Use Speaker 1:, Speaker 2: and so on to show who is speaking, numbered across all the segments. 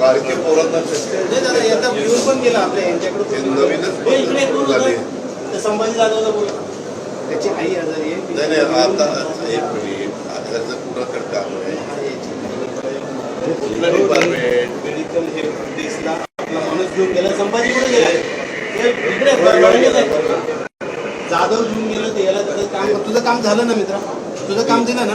Speaker 1: बारके पोरांना नवीनच
Speaker 2: हे
Speaker 1: झाले.
Speaker 2: संभाजी जाधवला बोल. त्याची आई आजारी आहे
Speaker 1: नाही आता एक मिनिट. कुठलं डिपार्टमेंट
Speaker 2: मेडिकल डेस्कला आपला माणूस घेऊन गेला. संभाजी कुठे गेला. जाधव घेऊन गेलं ते याला त्याचं काम तुझं काम झालं ना मित्रा? तुझं काम दिलं ना?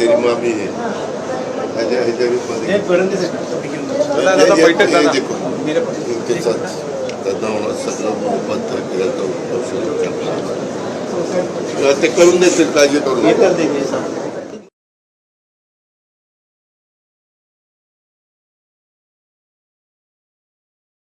Speaker 1: तेरी मामी है। ह्याच्या ह्याच्या मला सगळं रूपांतर केलं तर ते करून देतील काळजी करू